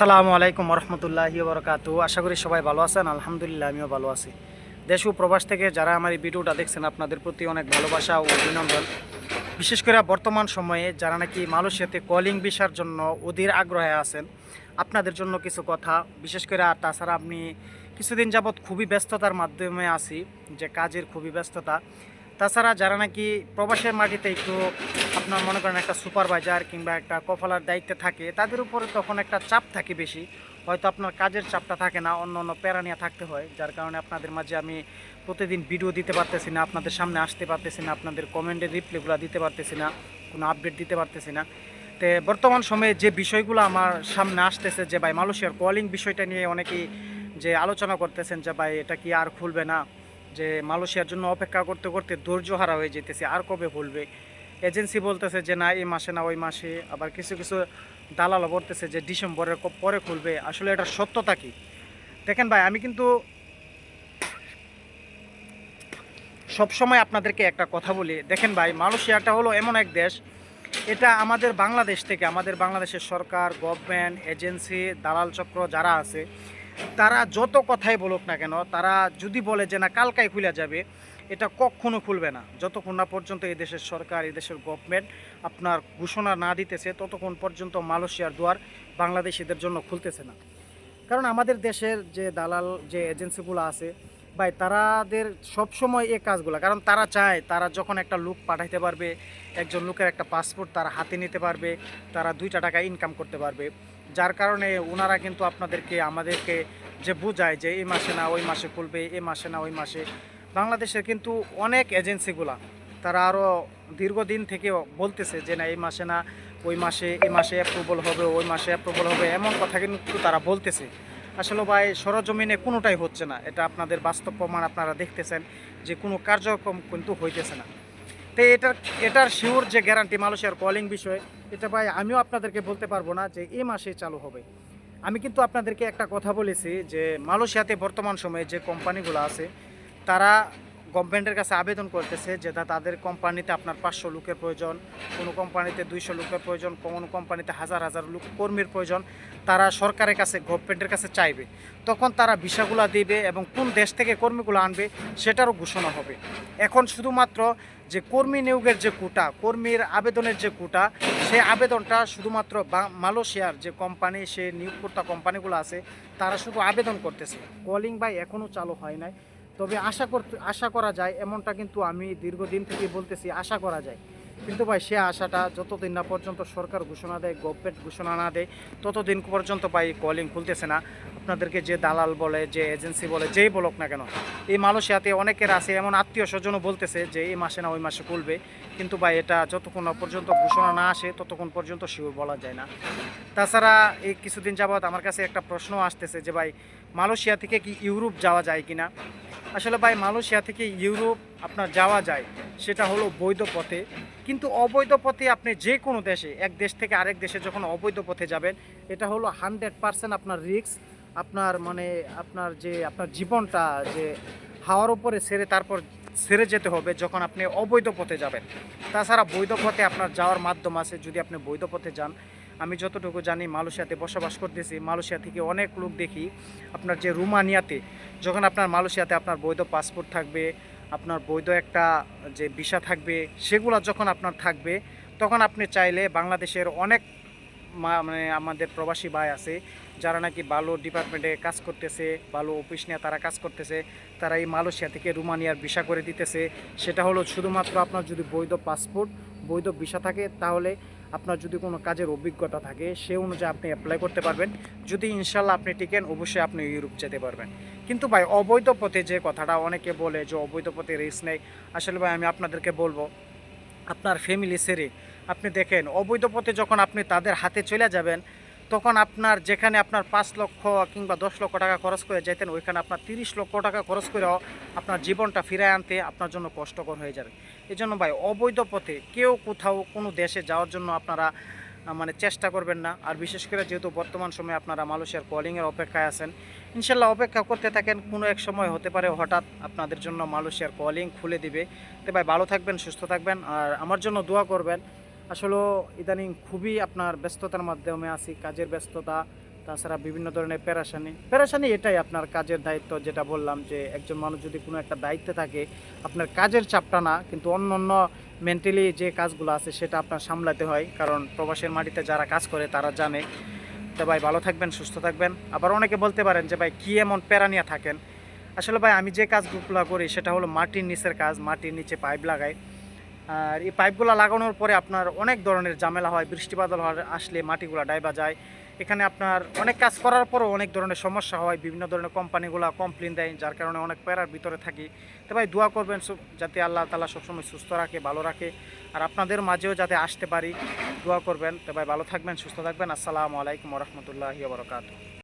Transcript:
আসসালামু আলাইকুম রহমতুল্লাহি বরকাত আশা করি সবাই ভালো আছেন, আলহামদুলিল্লাহ আমিও ভালো আছি। দেশ ও প্রবাস থেকে যারা আমার এই ভিডিওটা দেখছেন, আপনাদের প্রতি অনেক ভালোবাসা ও অভিনন্দন। বিশেষ করে বর্তমান সময়ে যারা নাকি মালয়েশিয়াতে কলিং ভিসার জন্য অধীর আগ্রহে আছেন, আপনাদের জন্য কিছু কথা। বিশেষ করে আর তাছাড়া আপনি কিছুদিন যাবৎ খুবই ব্যস্ততার মাধ্যমে আছি, যে কাজের খুবই ব্যস্ততা। তাছাড়া যারা নাকি প্রবাসের মাটিতে একটু আপনার মনে করেন একটা সুপারভাইজার কিংবা একটা কফলার দায়িত্বে থাকে, তাদের উপরে তখন একটা চাপ থাকে বেশি। হয়তো আপনার কাজের চাপটা থাকে না, অন্য অন্য প্যারা নিয়ে থাকতে হয়, যার কারণে আপনাদের মাঝে আমি প্রতিদিন ভিডিও দিতে পারতেছি না, আপনাদের সামনে আসতে পারতেছি না, আপনাদের কমেন্টের রিপ্লাইগুলো দিতে পারতেছি না, কোনো আপডেট দিতে পারতেছি না। তো বর্তমান সময়ে যে বিষয়গুলো আমার সামনে আসতেছে, যে ভাই মালয়েশিয়ার কলিং বিষয়টা নিয়ে অনেকেই যে আলোচনা করতেছেন যে ভাই এটা কি আর খুলবে না যে মালয়েশিয়ার জন্য অপেক্ষা করতে করতে ধৈর্য হারা হয়ে যেতেছে, আর কবে খুলবে এজেন্সি বলতেছে যে না, এই মাসে না, ওই মাসে। আবার কিছু কিছু দালালও বলতেছে যে ডিসেম্বরের পরে খুলবে। আসলে এটা সত্যতা কি? দেখেন ভাই, আমি কিন্তু সবসময় আপনাদেরকে একটা কথা বলি। দেখেন ভাই, মালয়েশিয়াটা হলো এমন এক দেশ। এটা আমাদের বাংলাদেশ থেকে, আমাদের বাংলাদেশের সরকার গভর্নমেন্ট এজেন্সি দালাল চক্র যারা আছে তারা যত কথাই বলুক না কেন, তারা যদি বলে যে না, কালকাই খুলে যাবে, এটা কখনো খুলবে না। যতক্ষণ না পর্যন্ত এই দেশের সরকার, এই দেশের গভর্নমেন্ট আপনার ঘোষণা না দিতেছে, ততক্ষণ পর্যন্ত মালয়েশিয়ার দুয়ার বাংলাদেশিদের জন্য খুলতেছে না। কারণ আমাদের দেশের যে দালাল, যে এজেন্সিগুলো আছে, ভাই, তারাদের সবসময় এই কাজগুলো, কারণ তারা চায়, তারা যখন একটা লুক পাঠাইতে পারবে, একজন লোকের একটা পাসপোর্ট তারা হাতে নিতে পারবে, তারা দুইটা টাকা ইনকাম করতে পারবে। যার কারণে ওনারা কিন্তু আপনাদেরকে, আমাদেরকে যে বোঝায় যে এই মাসে না, ওই মাসে খুলবে এই মাসে না, ওই মাসে। বাংলাদেশের কিন্তু অনেক এজেন্সিগুলা, তারা আরও দীর্ঘদিন থেকে বলতেছে যে না, এই মাসে না, ওই মাসে এই মাসে অ্যাপ্রুভাল হবে, ওই মাসে অ্যাপ্রুভাল হবে, এমন কথা কিন্তু তারা বলতেছে। আসলে ভাই, সরজমিনে কোনোটাই হচ্ছে না। এটা আপনাদের বাস্তব প্রমাণ আপনারা দেখতেছেন যে কোনো কার্যক্রম কিন্তু হইতেছে না। তো এটার এটার শিওর যে গ্যারান্টি মালয়েশিয়ার কলিং বিষয়ে, এটা ভাই আমিও আপনাদেরকে বলতে পারব না যে এই মাসে চালু হবে। আমি কিন্তু আপনাদেরকে একটা কথা বলেছি যে মালয়েশিয়াতে বর্তমান সময়ে যে কোম্পানিগুলো আছে, তারা গভর্নমেন্টের কাছে আবেদন করতেছে যে তাদের কোম্পানিতে আপনার পাঁচশো লোকের প্রয়োজন, কোনো কোম্পানিতে দুইশো লোকের প্রয়োজন, কোনো কোম্পানিতে হাজার হাজার লোক কর্মীর প্রয়োজন, তারা সরকারের কাছে, গভর্নমেন্টের কাছে চাইবে। তখন তারা ভিসাগুলো দিবে এবং কোন দেশ থেকে কর্মীগুলো আনবে সেটারও ঘোষণা হবে। এখন শুধুমাত্র যে কর্মী নিয়োগের যে কোটা, কর্মীর আবেদনের যে কোটা সেই আবেদনটা শুধুমাত্র মালয়েশিয়ার যে কোম্পানি, সে নিয়োগকর্তা কোম্পানিগুলো আছে, তারা শুধু আবেদন করতেছে। কলিং বাই এখনও চালু হয় নাই। তবে আশা করতে আশা করা যায়, এমনটা কিন্তু আমি দীর্ঘদিন থেকে বলতেছি, আশা করা যায়। কিন্তু ভাই, সে আশাটা যতদিন না পর্যন্ত সরকার ঘোষণা দেয় গভর্নমেন্ট ঘোষণা না দেয়, ততদিন পর্যন্ত ভাই কলিং খুলতেছে না। আপনাদেরকে যে দালাল বলে, যে এজেন্সি বলে, যেই বলুক না কেন, এই মালয়েশিয়াতে অনেকের আছে, এমন আত্মীয় স্বজনও বলতেছে যে এই মাসে না ওই মাসে খুলবে। কিন্তু ভাই, এটা যতক্ষণ না পর্যন্ত ঘোষণা না আসে, ততক্ষণ পর্যন্ত শিওর বলা যায় না। তাছাড়া এই কিছুদিন যাবৎ আমার কাছে একটা প্রশ্ন আসতেছে যে ভাই, মালয়েশিয়া থেকে কি ইউরোপ যাওয়া যায় কিনা? আসলে ভাই, মালয়েশিয়া থেকে ইউরোপ আপনার যাওয়া যায়, সেটা হলো বৈধ পথে। কিন্তু অবৈধ পথে আপনি যে কোনো দেশে, এক দেশ থেকে আরেক দেশে যখন অবৈধ পথে যাবেন, এটা হলো হান্ড্রেড পার্সেন্ট আপনার রিস্ক, আপনার মানে আপনার যে, আপনার জীবনটা যে, হাওয়ার উপরে সেরে তারপর সেরে যেতে হবে যখন আপনি অবৈধ পথে যাবেন। তাছাড়া বৈধ পথে আপনার যাওয়ার মাধ্যম আছে, যদি আপনি বৈধ পথে যান। আমি যতটুকু জানি, মালয়েশিয়াতে বসবাস করতেছি। মালয়েশিয়া থেকে অনেক লোক দেখি, আপনার যে রুমানিয়াতে, যখন আপনার মালয়েশিয়াতে আপনার বৈধ পাসপোর্ট থাকবে আপনার বৈধ একটা যে ভিসা থাকবে, সেগুলো যখন আপনার থাকবে, তখন আপনি চাইলে বাংলাদেশের অনেক মানে আমাদের প্রবাসী ভাই আছে, যারা নাকি ভালো ডিপার্টমেন্টে কাজ করতেছে, ভালো অফিস নিয়ে তারা কাজ করতেছে, তারা এই মালয়েশিয়া থেকে রুমানিয়ার ভিসা করে দিতেছে। সেটা হলো শুধুমাত্র আপনার যদি বৈধ পাসপোর্ট বৈধ ভিসা থাকে, তাহলে আপনার যদি কোনো কাজের অভিজ্ঞতা থাকে, সে অনুযায়ী আপনি অ্যাপ্লাই করতে পারবেন। যদি ইনশাল্লাহ আপনি টিকেন, অবশ্যই আপনি ইউরোপ যেতে পারবেন। কিন্তু ভাই, অবৈধ পথে যে কথাটা অনেকে বলে যে অবৈধ পথে রিস্ক নেই, আসলে ভাই, আমি আপনাদেরকে বলব, আপনার ফ্যামিলি ছেড়ে আপনি দেখেন, অবৈধ পথে যখন আপনি তাদের হাতে চলে যাবেন, তখন আপনার যেখানে আপনার পাঁচ লক্ষ কিংবা দশ লক্ষ টাকা খরচ করে যেতেন ওইখানে আপনার তিরিশ লক্ষ টাকা খরচ করেও আপনার জীবনটা ফিরায় আনতে আপনার জন্য কষ্টকর হয়ে যাবে। এই জন্য ভাই, অবৈধ পথে কেউ কোথাও কোনো দেশে যাওয়ার জন্য আপনারা মানে চেষ্টা করবেন না। আর বিশেষ করে যেহেতু বর্তমান সময়ে আপনারা মালয়েশিয়ার কলিংয়ের অপেক্ষায় আছেন, ইনশাল্লাহ অপেক্ষা করতে থাকেন, কোনো এক সময় হতে পারে হঠাৎ আপনাদের জন্য মালয়েশিয়ার কলিং খুলে দিবে। তো ভাই, ভালো থাকবেন, সুস্থ থাকবেন, আর আমার জন্য দোয়া করবেন। আসলে ইদানিং খুবই আপনার ব্যস্ততার মাধ্যমে আছি, কাজের ব্যস্ততা, তাছাড়া বিভিন্ন ধরনের প্যারাসানি প্যারাসানি এটাই আপনার কাজের দায়িত্ব যেটা বললাম যে একজন মানুষ যদি কোনো একটা দায়িত্বে থাকে, আপনার কাজের চাপটা না, কিন্তু অন্য অন্য মেন্টালি যে কাজগুলো আছে সেটা আপনার সামলাতে হয়। কারণ প্রবাসের মাটিতে যারা কাজ করে তারা জানে। তো ভাই ভালো থাকবেন, সুস্থ থাকবেন। আবার অনেকে বলতে পারেন যে ভাই কী এমন প্যারা নিয়ে থাকেন? আসলে ভাই আমি যে কাজগুলো করি সেটা হলো মাটির নিচের কাজ, মাটির নিচে পাইপ লাগাই। আর এই পাইপগুলো লাগানোর পরে আপনার অনেক ধরনের ঝামেলা হয়, বৃষ্টি বাদল হওয়ার আসলে মাটিগুলো ডাইবা যায়। এখানে আপনার অনেক কাজ করার পরও অনেক ধরনের সমস্যা হয়, বিভিন্ন ধরনের কোম্পানিগুলো কমপ্লেন দেয়, যার কারণে অনেক প্যারার ভিতরে থাকি। তো ভাই দোয়া করবেন যাতে আল্লাহ তালা সবসময় সুস্থ রাখে, ভালো রাখে। আর আপনাদের মাঝেও যাতে আসতে পারি, দোয়া করবেন। তো ভাই ভালো থাকবেন, সুস্থ থাকবেন। আসসালামু আলাইকুম রহমতুল্লাহি বরকাত